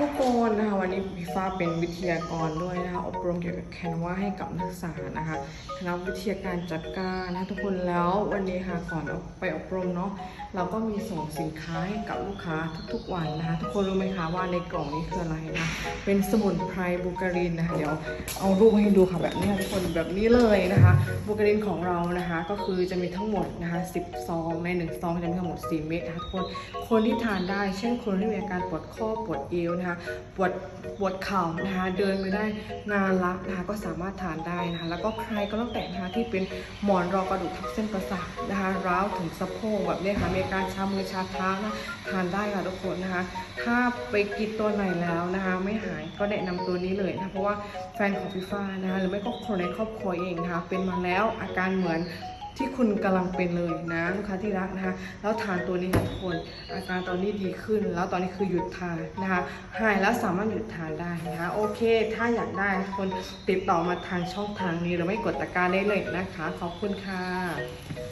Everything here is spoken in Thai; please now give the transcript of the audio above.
ทุกคนนะคะวันนี้พี่ฟ้าเป็นวิทยากรด้วยนะคะอบรมเกี่ยวกับแคนวาให้กับนักศึกษานะคะคณะวิทยาการจัดการนะะทุกคนแล้ววันนี้ค่ะก่อนเอาไปอบรมเนาะเราก็มีส่งสินค้าให้กับลูกค้าทุกๆวันนะคะทุกคนรู้ไหมคะว่าในกล่องนี้คืออะไรนะเป็นสมุนไพรบูการินนะคะเดี๋ยวเอารูปให้ดูค่ะแบบนี้ค่ะทุกคนแบบนี้เลยนะคะบูการินของเรานะคะก็คือจะมีทั้งหมดนะคะ10ซองใน1ซองจะมีทั้งหมด 4 เม็ดนะคะทุกคนคนที่ทานได้ เช่นคนที่มีอาการปวดข้อปวดเอวนะคะปวดปวดเข่านะคะเดินไม่ได้นานละนะคะก็สามารถทานได้นะคะแล้วก็ใครก็ต้องแต่นะคะที่เป็นหมอนรองกระดูกทับเส้นประสาทนะคะร้าวถึงสะโพกแบบนี้ค่ะมีการชามือชาเท้านะทานได้ค่ะทุกคนนะคะถ้าไปกินตัวไหนแล้วนะคะไม่หายก็แนะนำตัวนี้เลยนะคะเพราะว่าแฟนของฟีฟ่านะคะหรือไม่ก็คนในครอบครัวเองนะคะเป็นมาแล้วอาการเหมือน ที่คุณกำลังเป็นเลยนะลูกค้าที่รักนะคะแล้วทานตัวนี้ทุกคน อาการตอนนี้ดีขึ้น แล้วตอนนี้คือหยุดทานนะคะหายแล้วสามารถหยุดทานได้นะคะโอเค ถ้าอยากได้คนติดต่อมาทางช่องทางนี้หรือไม่กดตะกร้าได้เลยนะคะ ขอบคุณค่ะ